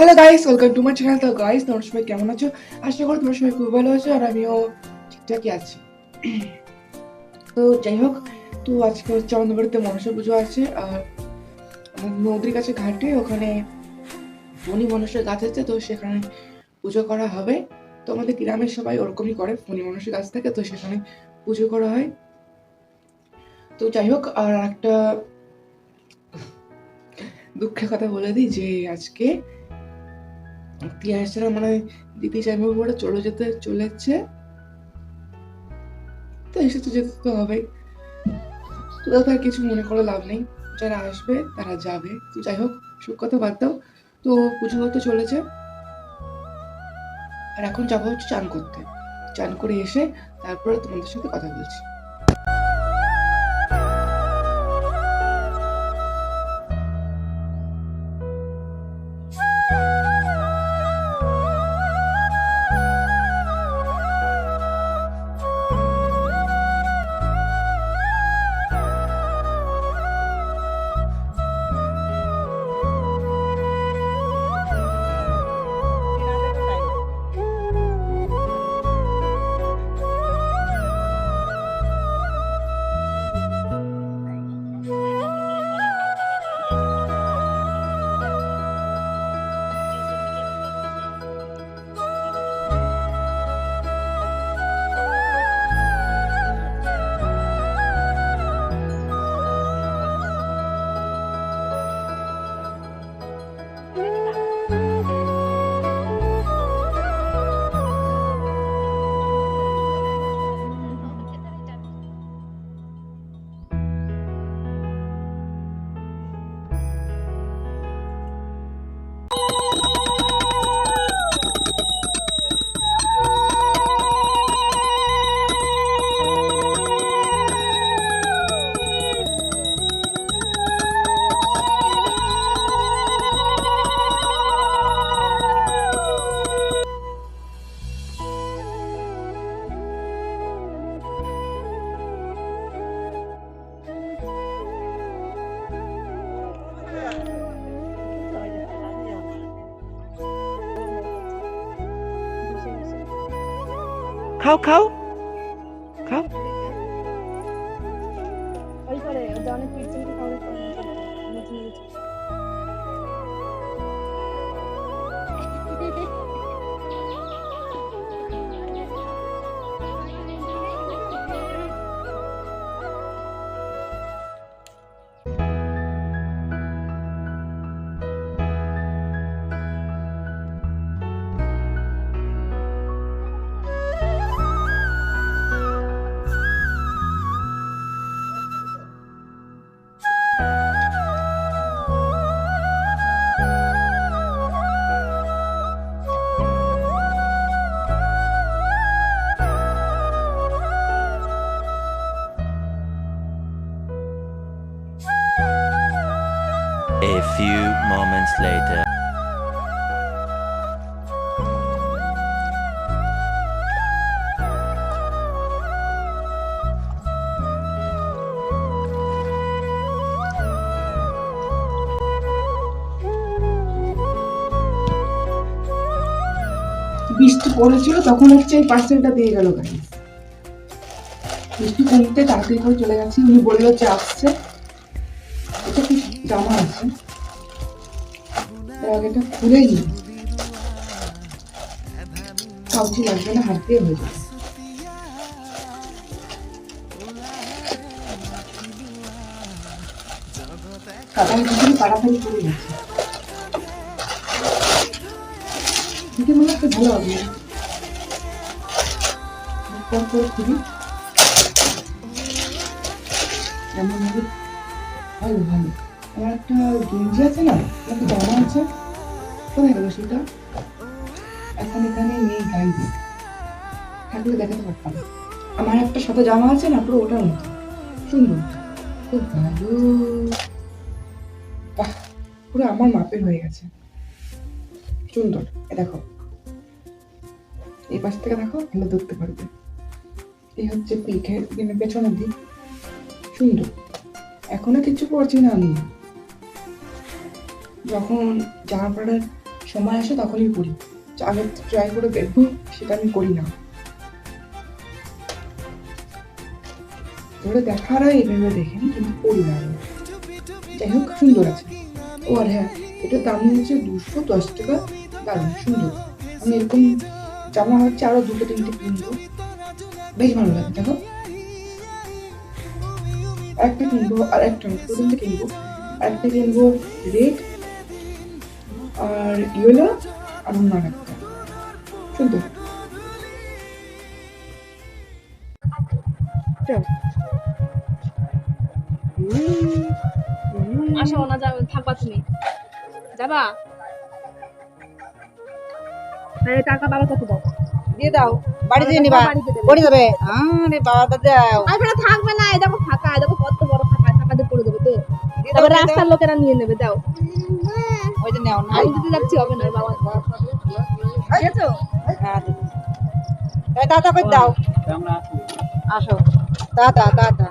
Hello guys welcome to my channel তো guys তোমরা সবাই কেমন আছো? আশা করি তোমরা সবাই খুব ভালো আছো আর আমিও ঠিকঠাকই আছি। তো যাই হোক, তো আজকে হচ্ছে আমাদের বাড়িতে মনসা পুজো আছে আর নদীর কাছে ঘাটে, ওখানে ফণি মনসার গাছ আছে, তো সেখানে পুজো করা হবে। তো আমাদের গ্রামের সবাই ওরকমই করে ফণি মনসার গাছ থাকে, তো সেখানে পুজো করা হয়। তো যাই হোক, আর একটা দুঃখের কথা বলে দিই যে আজকে তিয়াসরা মানে দিদি চাইবে বলে চলে যেতে চলেছে। তো এসে তো যেতে তো হবেই তো তাদের কিছু মনে করে লাভ নেই। যারা আসবে, তারা যাবে। তো যাই হোক সুখ কথা বাদ দাও। তো পুজো হতে চলেছে। আর এখন যাব হচ্ছে চান করতে। চান করে এসে তারপরে তোমাদের সাথে কথা বলছি। খাও খাও খাও few moments later. বৃষ্টি পড়েছিল, তখন হচ্ছে এই পার্সেলটা দিয়ে গেল গাড়ি। বৃষ্টি কমতে তাড়াতাড়ি করে চলে গেছি। উনি বলল যে আসছে। এটা কি জামা আছে? তার আগে এটা নি। কাউচি লাগবে না হাত দিয়ে হয়ে যাবে করে গেছে মনে হচ্ছে ভালো হবে। পর পর খুবই ভালো আমার একটা গেঞ্জি আছে না একটা জামা আছে। কোথায় গেল সেটা এখন এখানে নেই গাইজ থাকলে দেখাতে পারতাম। আমার একটা সাথে জামা আছে না, পুরো ওটার মতো সুন্দর। খুব ভালো। বাহ, পুরো আমার মাপের হয়ে গেছে। সুন্দর। দেখো। এই পাশ থেকে দেখো ভালো ধরতে পারবে। এই হচ্ছে পিঠের দিনের পেছনের দিক সুন্দর। এখনও কিছু পড়ছি না আমি। যখন জামা পড়ার সময় আসে তখনই করি। আগে ট্রাই করে দেখব সেটা আমি করি না। ধরে দেখার হয় এইভাবে দেখেন, কিন্তু করি না। যাই হোক, সুন্দর আছে। ও, আর হ্যাঁ এটার দাম হচ্ছে দুশো দশ টাকা। দারুণ, সুন্দর। আমি এরকম জামা হচ্ছে আরও দুটো, তিনটে কিনবো। বেশ ভালো লাগে, দেখো। একটা কিনবো আর একটা দুটো কিনবো। একটা কিনবো রেড আর ইয়েলো আর অন্য একটা চল। আসো না যাবে থাকবা তুমি। যাবা? টাকা বাবা কত দাও? দিয়ে দাও। বাড়ি দিয়ে নিবা। বাড়িতে পড়ে যাবে। আরে বাবা দাও আর থাকবে না ফাঁকা কত বড় ফাঁকা ফাঁকা দিয়ে পড়ে দেবে তো রাস্তার লোকেরা নিয়ে নেবে দাও। ওই যে নেও না আমি যদি যাচ্ছি হবে না বাবা বুঝেছ হ্যাঁ দিয়ে দাও। এই দাদা করে দাও আসো দাদা দাদা